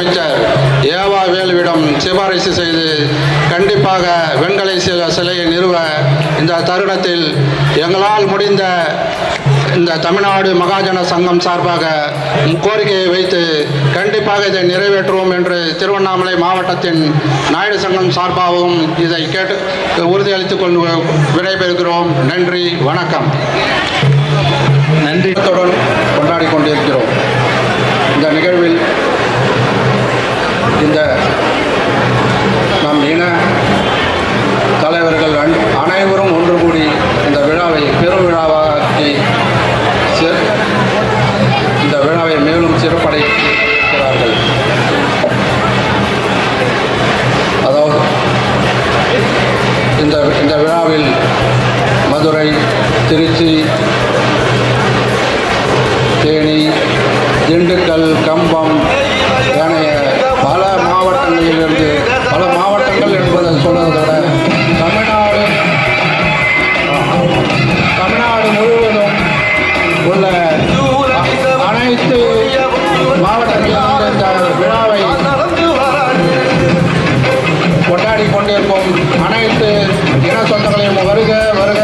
அமைச்சர் ஏவா வேலுவிடம் சிபாரிசு செய்து கண்டிப்பாக வெண்கலை சிலையை நிறுவ இந்த தருணத்தில் எங்களால் முடிந்த இந்த தமிழ்நாடு மகாஜன சங்கம் சார்பாக கோரிக்கையை வைத்து கண்டிப்பாக இதை நிறைவேற்றுவோம் என்று திருவண்ணாமலை மாவட்டத்தின் நாயுடு சங்கம் சார்பாகவும் இதை கேட்டு உறுதியளித்துக் கொண்டு விடைபெறுகிறோம். நன்றி வணக்கம். நன்றி. கொண்டாடி கொண்டிருக்கிறோம். இந்த நிகழ்வில் இந்த நம் இன தலைவர்கள் அன்- அனைவரும் ஒன்று கூடி இந்த விழாவை பெரும் விழாவாக்கி இந்த விழாவை மேலும் சிறப்படைக்கிறார்கள் அதாவது இந்த இந்த விழாவில் மதுரை திருச்சி தேனி திண்டுக்கல் கம்பம் இருந்து பல மாவட்டங்கள் என்பதை சொல்வதோட தமிழ்நாடு தமிழ்நாடு முழுவதும் உள்ள அனைத்து மாவட்டங்களிலும் இந்த விழாவை கொண்டாடி கொண்டிருக்கும் அனைத்து இன சொந்தங்களையும் வருக வருக.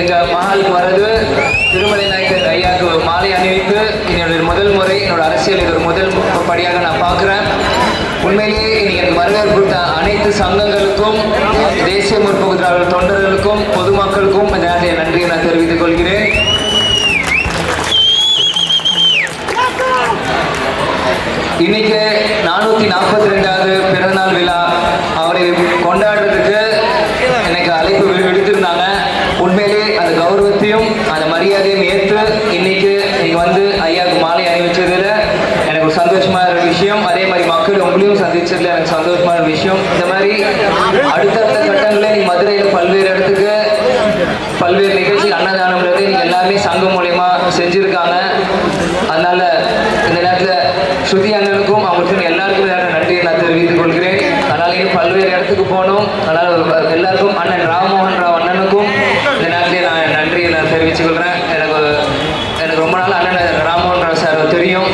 எங்க மகாலுக்கு வரது திருமலை நாயக்கர் ஐயாவுக்கு மாலை அணிவித்து என்னுடைய முதல் முறை என்னோட அரசியல் இது ஒரு முதல் படியாக நான் பார்க்குறேன். உண்மையிலேயே இன்னைக்கு எனக்கு வரவேற்பு கொடுத்த அனைத்து சங்கங்களுக்கும் தேசிய முற்போக்கு திராவிட தொண்டர்களுக்கும் பொதுமக்களுக்கும் இந்த நேரத்தில் நன்றியை நான் தெரிவித்துக் கொள்கிறேன். இன்னைக்கு நானூத்தி நாற்பத்தி ரெண்டாவது பிறந்தநாள் விழா. மக்கள் சந்திச்சதுல எனக்கு சந்தோஷமான விஷயம். இந்த மாதிரி அடுத்தடுத்த கட்டங்களில் நீ மதுரையில் பல்வேறு இடத்துக்கு பல்வேறு நிகழ்ச்சி அன்னதானம் இருந்து நீங்க எல்லாமே சங்கம் மூலயமா செஞ்சிருக்காங்க. அதனால இந்த நேரத்தில் ஸ்ருதி அண்ணனுக்கும் அவங்களுக்கும் எல்லாருக்கும் நன்றியை நான் தெரிவித்துக் கொள்கிறேன். அதனால இன்னும் பல்வேறு இடத்துக்கு போகணும். அதனால எல்லாருக்கும் அண்ணன் ராம்மோகன் ராவ் அண்ணனுக்கும் இந்த நேரத்தில் நான் நன்றியை நான் தெரிவித்துக் கொள்கிறேன் எனக்கு எனக்கு ரொம்ப நாள் அண்ணன் ராம்மோகன் ராவ் சார் தெரியும்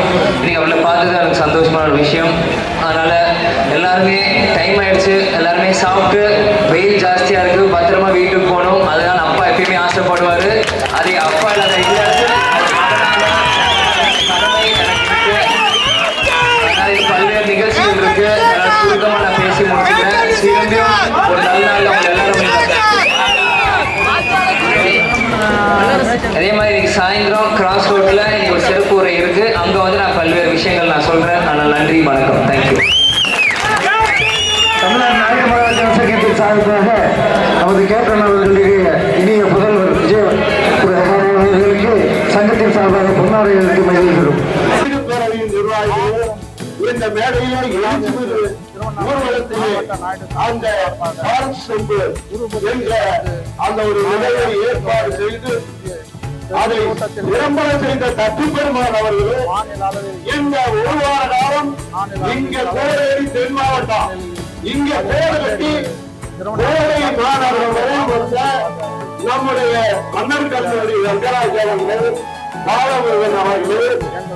நீங்க அவளை பார்த்தது எனக்கு சந்தோஷமான ஒரு விஷயம் அதனால் எல்லாருமே டைம் ஆயிடுச்சு. எல்லாருமே சாப்பிட்டு வெயில் ஜாஸ்தியாக இருக்குது பத்திரமா வீட்டுக்கு போகணும். அதனால் அப்பா எப்பயுமே ஆசைப்படுவாரு. அதே அப்பா இல்லாத இந்த இடத்துல அவர் மகனால கடமை பல்வேறு நிகழ்ச்சிகள் இருக்கு. அதனால நான் பேசி முடிச்சுக்கிறேன். திரும்பியும் ஒரு நல்ல நாள் அவங்க எல்லாரும் அதே மாதிரி இன்னைக்கு சாயந்தரம் கிராஸ் ரோட்ல இன்னைக்கு ஒரு சிறப்பு உரை இருக்கு அங்க வந்து நான் பல்வேறு விஷயங்கள் நான் சொல்றேன் ஆனால் நன்றி வணக்கம் தேங்க்யூ தமிழ்நாடு நாயக மகாஜன சங்கத்தின் சார்பாக நமது கேப்டன் அவர்களுடைய இனிய புதல்வர் விஜய் அவர்களுக்கு சங்கத்தின் சார்பாக பொன்னாடை எழுதி மகிழ்கிறோம் இந்த மேடையை அந்த ஒரு நிலையை ஏற்பாடு செய்து அதை விளம்பர செய்த தட்டு பெருமான் அவர்கள் இந்த ஒரு வார காலம் இங்க கோடேரி தென் மாவட்டம். இங்க கோடு கட்டி கோடை மாணவர்களுடன் வந்த நம்முடைய மன்னர் கல்லூரி ரங்கராஜ் அவர்கள் பாலமுருகன் அவர்கள்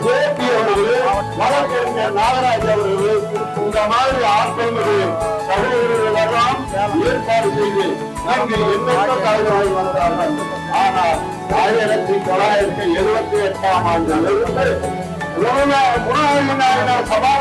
ஜேபி அவர்கள் வழக்கறிஞர் நாகராஜ் அவர்கள் இந்த மாதிரி ஆற்றல் சகோதரர்கள் எல்லாம் ஏற்பாடு செய்து அங்கே எண்ணற்ற தலைவர்கள் வந்தார்கள். ஆனால் ஆயிரத்தி தொள்ளாயிரத்தி எழுபத்தி எட்டாம் ஆண்டு குணநாயகனாக சபா